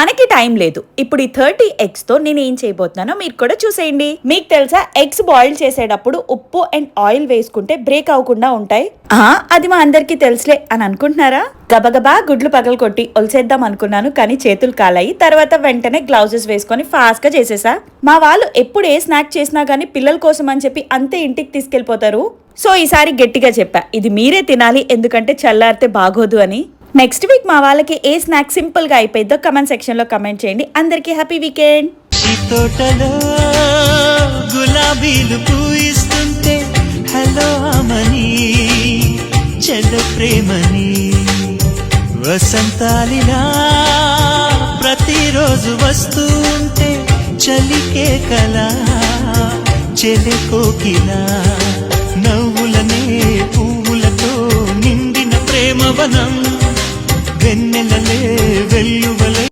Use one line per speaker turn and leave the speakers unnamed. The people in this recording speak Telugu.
మనకి టైం లేదు. ఇప్పుడు ఈ థర్టీ ఎగ్స్తో నేను ఏం చేయబోతున్నానో మీరు కూడా చూసేయండి. మీకు తెలుసా ఎగ్స్ బాయిల్ చేసేటప్పుడు ఉప్పు అండ్ ఆయిల్ వేసుకుంటే బ్రేక్ అవ్వకుండా ఉంటాయి. అది మా అందరికి తెలుసులే అని అనుకుంటున్నారా? గబగబా గుడ్లు పగలు కొట్టి ఒలిసేద్దాం అనుకున్నాను కానీ చేతులు కాలాయి. తర్వాత వెంటనే గ్లౌజెస్ వేసుకొని ఫాస్ట్గా చేసేసా. మా వాళ్ళు ఎప్పుడు ఏ స్నాక్ చేసినా గానీ పిల్లల కోసం అని చెప్పి అంతే ఇంటికి తీసుకెళ్ళిపోతారు సో ఈసారి గట్టిగా చెప్పా ఇది మీరే తినాలి ఎందుకంటే చల్లారితే బాగోదు అని. నెక్స్ట్ వీక్ మా వాళ్ళకి ఏ స్నాక్ సింపుల్గా అయిపోయిద్దో కమెంట్ సెక్షన్లో కమెంట్ చేయండి. అందరికీ హ్యాపీ వీకెండ్
తోటలో గులాబీలు పూయిస్తుంటే హలో అమని చెడ్డ ప్రేమని వసంతాలిలా ప్రతిరోజు వస్తూ ఉంటే చలికే కల చెలి కోకిలా నవ్వులనే పువ్వులతో నిండిన ప్రేమవనం. వెన్నెలలే వెల్లు